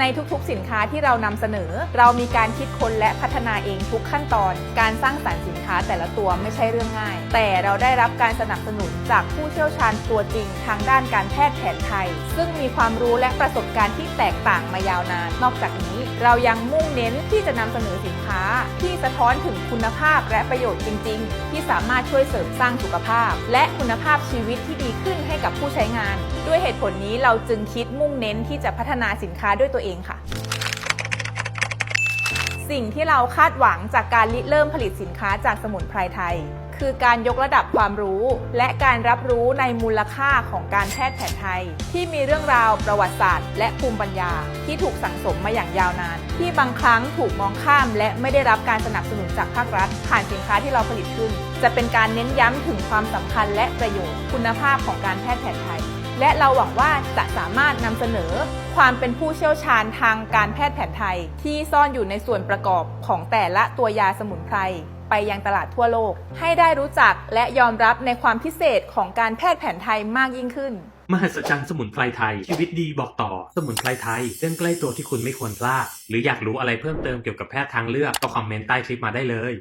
ในทุกๆ สินค้าที่เรานำเสนอ เรามีการคิดค้นและพัฒนาเองทุกขั้นตอน การสร้างสรรค์สินค้าแต่ละตัวไม่ใช่เรื่องง่าย แต่เราได้รับการสนับสนุนจากผู้เชี่ยวชาญตัวจริง ทางด้านการแพทย์แผนไทย ซึ่งมีความรู้และประสบการณ์ที่แตกต่างมายาวนาน นอกจากนี้เรายังมุ่งเน้นที่จะนำเสนอสินค้า ที่สะท้อนถึงคุณภาพและประโยชน์จริง ๆ ที่สามารถช่วยเสริมสร้างสุขภาพ และคุณภาพชีวิตที่ดีขึ้นให้กับผู้ใช้งาน ด้วยเหตุผลนี้เราจึงคิดมุ่งเน้นที่จะพัฒนาสินค้าด้วยตัวเองค่ะ สิ่งที่เราคาดหวังจากการริเริ่มผลิตสินค้าจากสมุนไพรไทย คือการยกระดับความรู้ และการรับรู้ในมูลค่าของการแพทย์แผนไทย ที่มีเรื่องราวประวัติศาสตร์ และภูมิปัญญาที่ถูกสั่งสมมาอย่างยาวนาน ที่บางครั้งถูกมองข้าม และไม่ได้รับการสนับสนุนจากภาครัฐ ผ่านสินค้าที่เราผลิตขึ้น จะเป็นการเน้นย้ำถึงความสำคัญและประโยชน์คุณภาพของการแพทย์แผนไทย และเราหวังว่าจะสามารถนำเสนอความเป็นผู้เชี่ยวชาญทางการแพทย์แผนไทย ที่ซ่อนอยู่ในส่วนประกอบของแต่ละตัวยาสมุนไพรไปยังตลาดทั่วโลก ให้ได้รู้จักและยอมรับในความพิเศษของการแพทย์แผนไทยมากยิ่งขึ้น มหัศจรรย์สมุนไพรไทย ชีวิตดีบอกต่อ สมุนไพรไทยเรื่องใกล้ตัวที่คุณไม่ควรพลาด หรืออยากรู้อะไรเพิ่มเติมเกี่ยวกับแพทย์ทางเลือกก็คอมเมนต์ใต้คลิปมาได้เลย